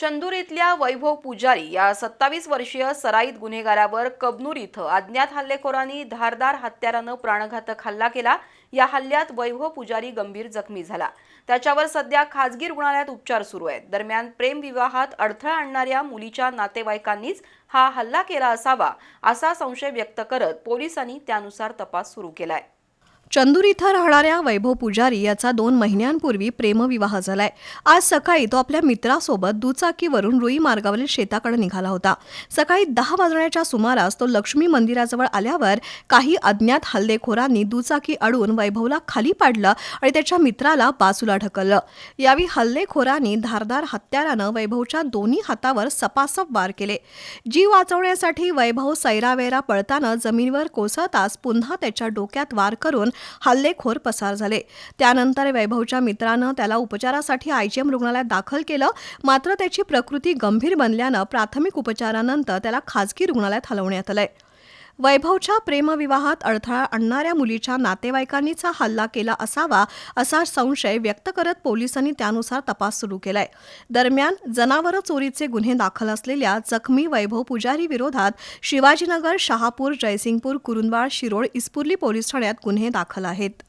चंदूर इथल्या वैभव पुजारी या सत्तावीस वर्षीय सराईत गुन्हेगारावर कबनूर इथं अज्ञात हल्लेखोरांनी धारदार हत्यारानं प्राणघातक हल्ला केला. या हल्ल्यात वैभव पुजारी गंभीर जखमी झाला. त्याच्यावर सध्या खाजगी रुग्णालयात उपचार सुरू आहेत. दरम्यान प्रेमविवाहात अडथळा आणणाऱ्या मुलीच्या नातेवाईकांनीच हा हल्ला केला असावा असा संशय व्यक्त करत पोलिसांनी त्यानुसार तपास सुरू केलाय. चंदूर इथं राहणाऱ्या वैभव पुजारी याचा दोन महिन्यांपूर्वी प्रेमविवाह झालाय. आज सकाळी तो आपल्या मित्रासोबत दुचाकीवरून रुई मार्गावरील शेताकडे निघाला होता. सकाळी दहा वाजण्याच्या सुमारास तो लक्ष्मी मंदिराजवळ आल्यावर काही अज्ञात हल्लेखोरांनी दुचाकी अडून वैभवला खाली पाडलं आणि त्याच्या मित्राला बाजूला ढकललं. यावेळी हल्लेखोरांनी धारदार हत्यारानं वैभवच्या दोन्ही हातावर सपासप वार केले. जीव वाचवण्यासाठी वैभव सैरावेरा पळताना जमिनीवर कोसळताच पुन्हा त्याच्या डोक्यात वार करून हल्लेखोर पसार झाले. त्यानंतर वैभवच्या मित्रानं त्याला उपचारासाठी आयजीएम रुग्णालयात दाखल केलं. मात्र त्याची प्रकृती गंभीर बनल्यानं प्राथमिक उपचारानंतर त्याला खाजगी रुग्णालयात हलवण्यात आलंय. वैभवच्या प्रेमविवाहात अडथळा आणणाऱ्या मुलीच्या नातेवाईकांनीच हा हल्ला केला असावा असा संशय व्यक्त करत पोलिसांनी त्यानुसार तपास सुरू केलाय. दरम्यान जनावरं चोरीचे गुन्हे दाखल असलेल्या जखमी वैभव पुजारी विरोधात शिवाजीनगर शहापूर जयसिंगपूर कुरुंदवाड शिरोळ इस्पुर्ली पोलीस ठाण्यात गुन्हे दाखल आहेत.